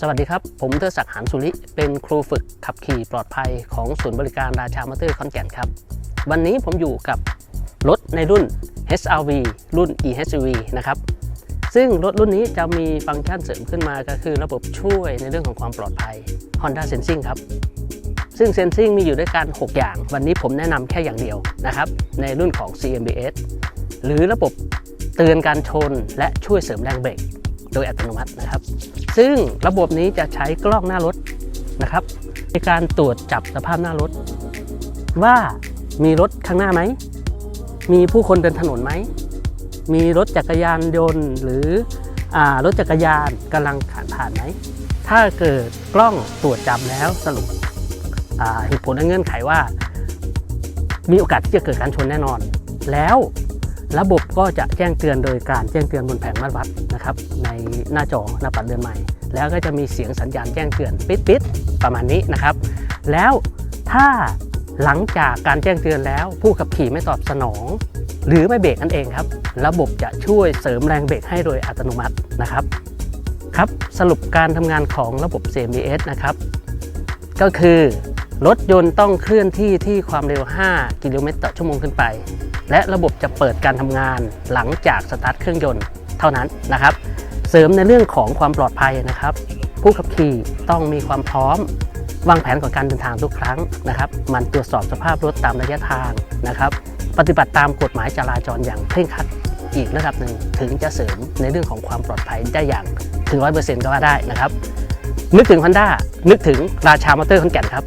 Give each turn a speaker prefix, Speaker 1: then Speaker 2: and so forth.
Speaker 1: สวัสดีครับ ผมเทอศักดิ์หานสุริ เป็นครูฝึกขับขี่ปลอดภัยของศูนย์บริการราชามอเตอร์ขอนแก่นครับ วันนี้ผมอยู่กับรถในรุ่น HRV รุ่น eHRV นะครับ ซึ่งรถรุ่นนี้จะมีฟังก์ชันเสริมขึ้นมาก็คือระบบช่วยในเรื่องของความปลอดภัย Honda Sensing ครับ ซึ่ง Sensing มีอยู่ด้วยกัน 6 อย่าง วันนี้ผมแนะนำแค่อย่างเดียวนะครับ ในรุ่นของ CMBS หรือระบบเตือนการชนและช่วยเสริมแรงเบรก โดยอัตโนมัตินะครับ ซึ่งระบบนี้จะใช้กล้องหน้ารถนะครับ ในการตรวจจับสภาพหน้ารถ ว่ามีรถข้างหน้าไหม มีผู้คนเดินถนนไหม มีรถจักรยานยนต์หรืออรถจักรยานกำลังผ่านผ่านไหม ถ้าเกิดกล้องตรวจจับแล้วสรุปเหตุผลและเงื่อนไขว่า มีโอกาสที่จะเกิดการชนแน่นอน แล้ว ระบบก็จะแจ้งเตือนโดยการแจ้งเตือนบนแผงมาตรวัดนะครับในหน้าจอหน้าปัดเดือนใหม่ แล้วก็จะมีเสียงสัญญาณแจ้งเตือนปิดๆประมาณนี้นะครับ แล้วถ้าหลังจากการแจ้งเตือนแล้ว ผู้ขับขี่ไม่ตอบสนอง หรือไม่เบรกนั่นเองครับ ระบบจะช่วยเสริมแรงเบรกให้โดยอัตโนมัตินะครับครับสรุปการทำงานของระบบ CMBS นะครับ ก็คือ รถยนต์ต้องเคลื่อนที่ที่ความเร็ว 5 กิโลเมตรต่อชั่วโมงขึ้นไป และระบบจะเปิดการทำงานหลังจากสตาร์ทเครื่องยนต์เท่านั้นนะครับ เสริมในเรื่องของความปลอดภัยนะครับ ผู้ขับขี่ต้องมีความพร้อมวางแผนก่อนการเดินทางทุกครั้งนะครับ มันตรวจสอบสภาพรถตามระยะทางนะครับ ปฏิบัติตามกฎหมายจราจรอย่างเคร่งครัดอีกระดับหนึ่งถึงจะเสริมในเรื่องของความปลอดภัยได้อย่างถึง100%ก็ว่าได้นะครับ นึกถึง Honda นึกถึงราชามอเตอร์ขอนแก่นครับ